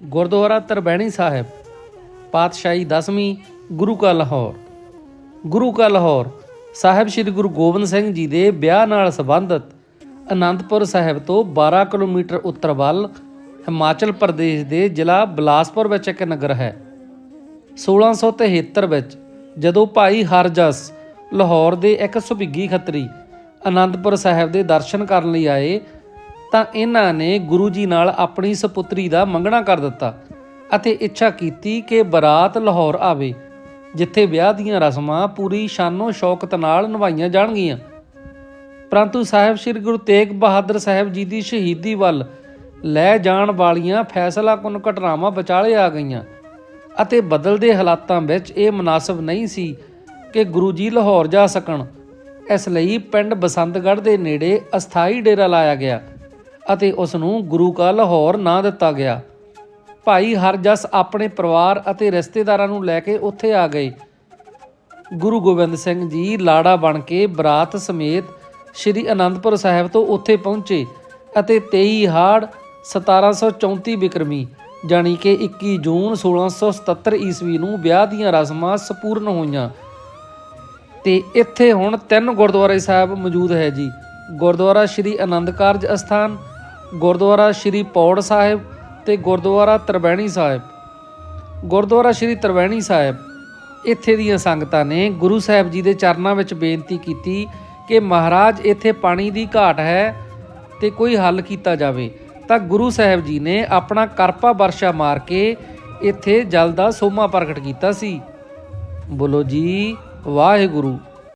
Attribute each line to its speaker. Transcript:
Speaker 1: ਗੁਰਦੁਆਰਾ ਤਰਬੈਣੀ ਸਾਹਿਬ, ਪਾਤਸ਼ਾਹੀ 10ਵੀਂ ਗੁਰੂ ਕਾ ਲਾਹੌਰ। ਗੁਰੂ ਕਾ ਲਾਹੌਰ, ਸਾਹਿਬ ਸ੍ਰੀ ਗੁਰੂ ਗੋਬਿੰਦ ਸਿੰਘ ਜੀ ਦੇ ਵਿਆਹ ਨਾਲ ਸੰਬੰਧਿਤ ਅਨੰਦਪੁਰ ਸਾਹਿਬ ਤੋਂ 12 ਕਿਲੋਮੀਟਰ ਉੱਤਰ ਵੱਲ ਹਿਮਾਚਲ ਪ੍ਰਦੇਸ਼ ਦੇ ਜ਼ਿਲ੍ਹਾ ਬਿਲਾਸਪੁਰ ਵਿੱਚ ਇੱਕ ਨਗਰ ਹੈ। 1673 ਵਿੱਚ ਜਦੋਂ ਭਾਈ ਹਰਜਸ ਲਾਹੌਰ ਦੇ ਇੱਕ ਸੁਭਿੱਗੀ ਖੱਤਰੀ ਅਨੰਦਪੁਰ ਸਾਹਿਬ ਦੇ ਦਰਸ਼ਨ ਕਰਨ ਲਈ ਆਏ ਤਾਂ ਇਹਨਾਂ ਨੇ ਗੁਰੂ ਜੀ ਨਾਲ ਆਪਣੀ ਸਪੁੱਤਰੀ ਦਾ ਮੰਗਣਾ ਕਰ ਦਿੱਤਾ ਅਤੇ ਇੱਛਾ ਕੀਤੀ ਕਿ ਬਰਾਤ ਲਾਹੌਰ ਆਵੇ, ਜਿੱਥੇ ਵਿਆਹ ਦੀਆਂ ਰਸਮਾਂ ਪੂਰੀ ਸ਼ਾਨੋ ਸ਼ੌਕਤ ਨਾਲ ਨਿਭਾਈਆਂ ਜਾਣਗੀਆਂ। ਪਰੰਤੂ ਸਾਹਿਬ ਸ੍ਰੀ ਗੁਰੂ ਤੇਗ ਬਹਾਦਰ ਸਾਹਿਬ ਜੀ ਦੀ ਸ਼ਹੀਦੀ ਵੱਲ ਲੈ ਜਾਣ ਵਾਲੀਆਂ ਫੈਸਲਾਕੁਨ ਘਟਨਾਵਾਂ ਵਿਚਾਲੇ ਆ ਗਈਆਂ ਅਤੇ ਬਦਲਦੇ ਹਾਲਾਤਾਂ ਵਿੱਚ ਇਹ ਮناسب ਨਹੀਂ ਸੀ ਕਿ ਗੁਰੂ ਜੀ ਲਾਹੌਰ ਜਾ ਸਕਣ। ਇਸ ਲਈ ਪਿੰਡ ਬਸੰਤਗੜ੍ਹ ਦੇ ਨੇੜੇ ਅਸਥਾਈ ਡੇਰਾ ਲਾਇਆ ਗਿਆ। ਅਤੇ ਉਸ ਨੂੰ ਗੁਰੂ ਕਾ ਲਾਹੌਰ ਨਾਂ ਦਿੱਤਾ ਗਿਆ। ਭਾਈ ਹਰਜਸ ਆਪਣੇ ਪਰਿਵਾਰ ਅਤੇ ਰਿਸ਼ਤੇਦਾਰਾਂ ਨੂੰ ਲੈ ਕੇ ਉੱਥੇ ਆ ਗਏ। ਗੁਰੂ ਗੋਬਿੰਦ ਸਿੰਘ ਜੀ ਲਾੜਾ ਬਣ ਕੇ ਬਰਾਤ ਸਮੇਤ ਸ੍ਰੀ ਅਨੰਦਪੁਰ ਸਾਹਿਬ ਤੋਂ ਉੱਥੇ ਪਹੁੰਚੇ ਅਤੇ 23 ਹਾੜ 1734 ਬਿਕਰਮੀ ਜਾਣੀ ਕਿ 21 ਜੂਨ 1677 ਈਸਵੀ ਨੂੰ ਵਿਆਹ ਦੀਆਂ ਰਸਮਾਂ ਸੰਪੂਰਨ ਹੋਈਆਂ। ਤੇ ਇੱਥੇ ਹੁਣ ਤਿੰਨ ਗੁਰਦੁਆਰੇ ਸਾਹਿਬ ਮੌਜੂਦ ਹੈ ਜੀ। ਗੁਰਦੁਆਰਾ ਸ੍ਰੀ ਆਨੰਦ ਕਾਰਜ ਅਸਥਾਨ ਗੁਰਦੁਆਰਾ ਸ੍ਰੀ ਪੌੜ ਸਾਹਿਬ ਤੇ ਗੁਰਦੁਆਰਾ ਤਰਬੈਣੀ ਸਾਹਿਬ। ਗੁਰਦੁਆਰਾ ਸ੍ਰੀ ਤਰਵੈਣੀ ਸਾਹਿਬ, ਇੱਥੇ ਦੀਆਂ ਸੰਗਤਾਂ ਨੇ ਗੁਰੂ ਸਾਹਿਬ ਜੀ ਦੇ ਚਰਨਾਂ ਵਿੱਚ ਬੇਨਤੀ ਕੀਤੀ ਕਿ ਮਹਾਰਾਜ, ਇੱਥੇ ਪਾਣੀ ਦੀ ਘਾਟ ਹੈ ਤੇ ਕੋਈ ਹੱਲ ਕੀਤਾ ਜਾਵੇ, ਤਾਂ ਗੁਰੂ ਸਾਹਿਬ ਜੀ ਨੇ ਆਪਣਾ ਕਰਪਾ ਵਰਸ਼ਾ ਮਾਰ ਕੇ ਇੱਥੇ ਜਲ ਦਾ ਸੋਮਾ ਪ੍ਰਗਟ ਕੀਤਾ ਸੀ। ਬੋਲੋ ਜੀ, ਵਾਹਿਗੁਰੂ।